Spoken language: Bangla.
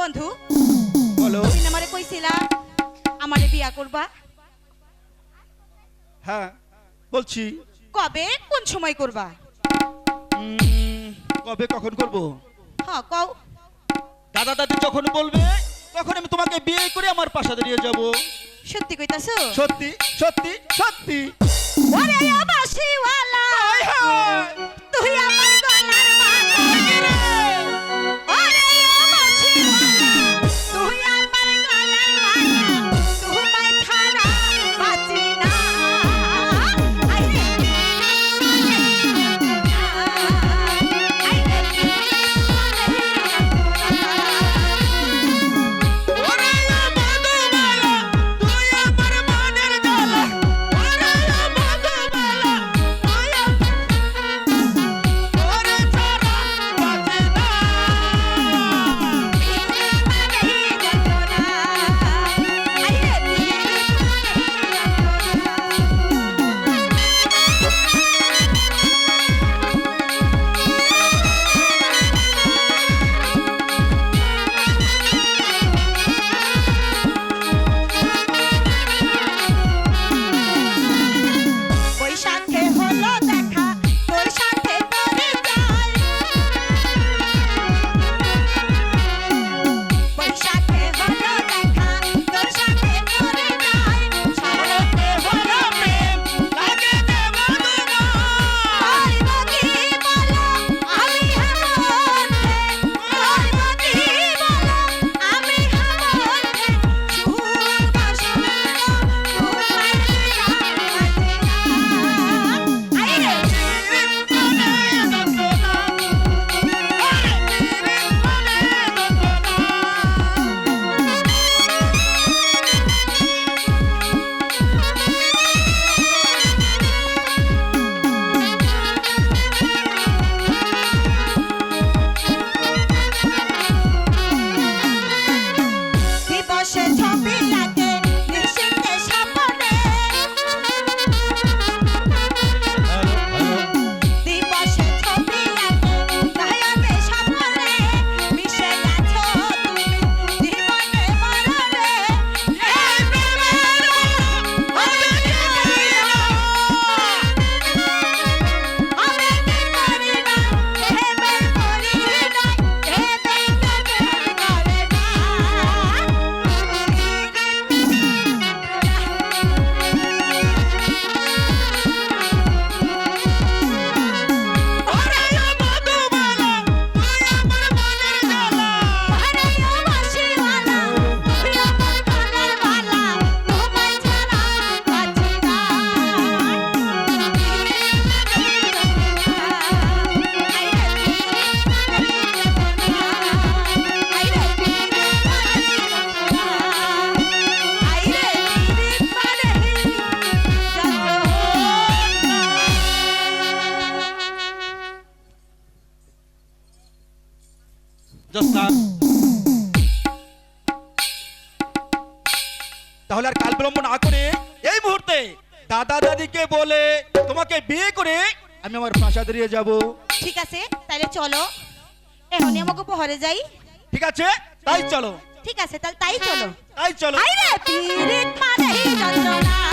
বন্ধু বলো। তুমি আমারে কইছিলা আমারে বিয়া করবা? হ্যাঁ বলছি। কবে? কোন সময় করবা? কবে কখন করব? হ্যাঁ কও। দাদা দাদি যখন বলবে তখন আমি তোমাকে বিয়ে করে আমার পাশে দাঁড়িয়ে যাব। সত্যি কইতাছো? সত্যি সত্যি সত্যি। তাহলে আর কাল বিলম্ব না করে এই মুহূর্তে দাদা দাদিকে বলে তোমাকে বিয়ে করে আমি আমার পাশা দাঁড়িয়ে যাব। ঠিক আছে তাহলে চলো। এখনই আমাকে পহরে যাই। ঠিক আছে? তাই চলো। ঠিক আছে তাহলে তাই চলো। তাই চলো। আইরে পীড়িত মানে যন্ত্রণা।